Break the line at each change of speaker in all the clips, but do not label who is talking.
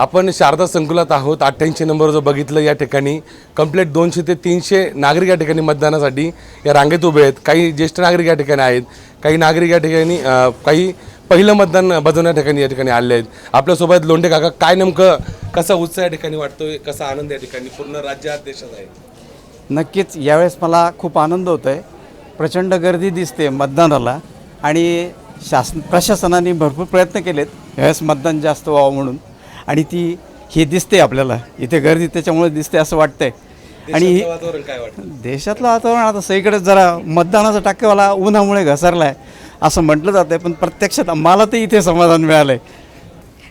आपण शारदा संकुलात आहोत. अठ्ठ्याऐंशी नंबर जो बघितलं या ठिकाणी कंप्लीट दोनशे ते तीनशे नागरिक या ठिकाणी मतदानासाठी या रांगेत उभे आहेत. काही ज्येष्ठ नागरिक या ठिकाणी आहेत काही नागरिक या ठिकाणी काही पहिलं मतदान बजवण्या ठिकाणी या ठिकाणी आले आहेत. आपल्यासोबत लोंढे काका काय नेमकं कसा उत्साह या ठिकाणी वाटतोय कसा आनंद या ठिकाणी पूर्ण राज्यात देशात आहे?
नक्कीच यावेळेस मला खूप आनंद होतो आहे प्रचंड गर्दी दिसते मतदानाला आणि शासन प्रशासनाने भरपूर प्रयत्न केलेत. यावेळेस मतदान जास्त व्हावं म्हणून. आणि ती हे दिसते आपल्याला. इथे गर्दी त्याच्यामुळे दिसते असं वाटतंय. आणि
देशातलं वातावरण काय वाटतं?
देशातलं वातावरण आता सगळीकडे जरा मतदानाचा टक्केवाला उन्हामुळे घसरला आहे असं म्हटलं जातं पण प्रत्यक्षात मला तर इथे समाधान मिळालं आहे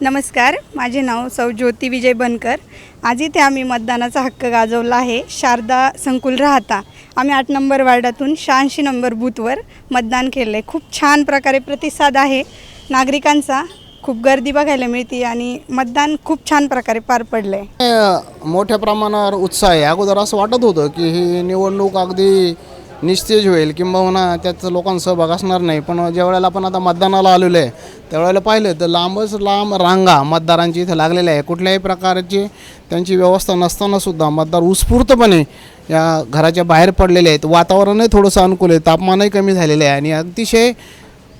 नमस्कार माझे नाव सौ ज्योती विजय बनकर. आज इथे आम्ही मतदानाचा हक्क गाजवला आहे. शारदा संकुल राहता. आम्ही आठ नंबर वार्डातून शहाऐंशी नंबर बूथवर मतदान केलं आहे खूप छान प्रकारे प्रतिसाद आहे नागरिकांचा. खूप गर्दी बघायला मिळते आणि मतदान खूप छान प्रकारे पार पडलं आहे
मोठ्या प्रमाणावर उत्साह आहे. अगोदर असं वाटत होतं की ही निवडणूक अगदी निस्तेज होईल किंबहुना त्यात लोकांचा सहभाग असणार नाही. पण ज्या वेळेला आपण आता मतदानाला आलेलो आहे त्यावेळेला पाहिलं तर लांबच लांब रांगा मतदारांची इथं लागलेल्या आहे कुठल्याही प्रकारची त्यांची व्यवस्था नसताना सुद्धा मतदार उत्स्फूर्तपणे या घराच्या बाहेर पडलेले आहेत. वातावरणही थोडंसं अनुकूल आहे. तापमानही कमी झालेलं आहे आणि अतिशय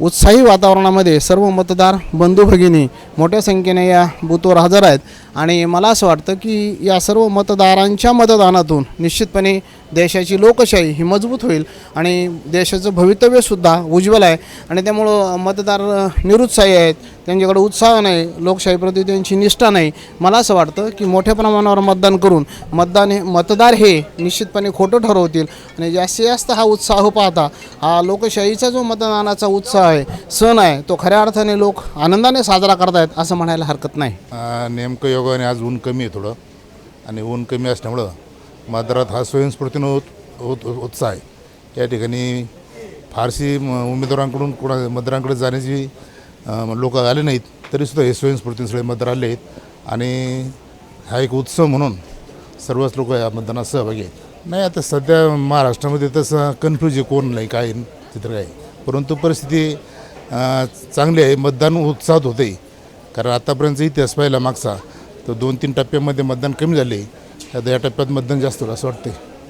उत्साही वातावरणामध्ये सर्व मतदार बंधू भगिनी मोठ्या संख्येने या बूथवर हजर आहेत. आणि मला असं वाटतं की या सर्व मतदारांच्या मतदानातून निश्चितपणे देशाची लोकशाही ही मजबूत होईल आणि देशाचं भवितव्यसुद्धा उज्ज्वल आहे. आणि त्यामुळं मतदार निरुत्साही आहेत त्यांच्याकडे उत्साह नाही लोकशाहीप्रती त्यांची निष्ठा नाही. मला असं वाटतं की मोठ्या प्रमाणावर मतदान करून मतदान हे मतदार हे निश्चितपणे खोटं ठरवतील आणि जास्तीत जास्त हा उत्साह पाहता हा लोकशाहीचा जो मतदानाचा उत्साह आहे सण आहे तो खऱ्या अर्थाने लोक आनंदाने साजरा करतायत असं म्हणायला हरकत नाही.
नेमकं नेमकं योगाने आज ऊन कमी आहे थोडं. आणि ऊन कमी असल्यामुळं मतदारात हा स्वयंस्फूर्तीनं होत होत उत्साह आहे. या ठिकाणी फारशी म- उमेदवारांकडून कोणा मतदारांकडे जाण्याची लोक आले नाहीत तरीसुद्धा हे स्वयंस्फूर्तीने सगळे मतदार आले आहेत. आणि हा एक उत्सव म्हणून सर्वच लोक या मतदानात सहभागी आहेत. नाही आता सध्या महाराष्ट्रामध्ये तसं कन्फ्यूज आहे कोण नाही काय चित्र काय. परंतु परिस्थिती चांगली आहे मतदान उत्साहात होते कारण आतापर्यंतचा इतिहास पाहिला मागचा तर दोन तीन टप्प्यामध्ये मतदान कमी झाले. आता या टप्प्यात मतदान जास्त होईल असं वाटते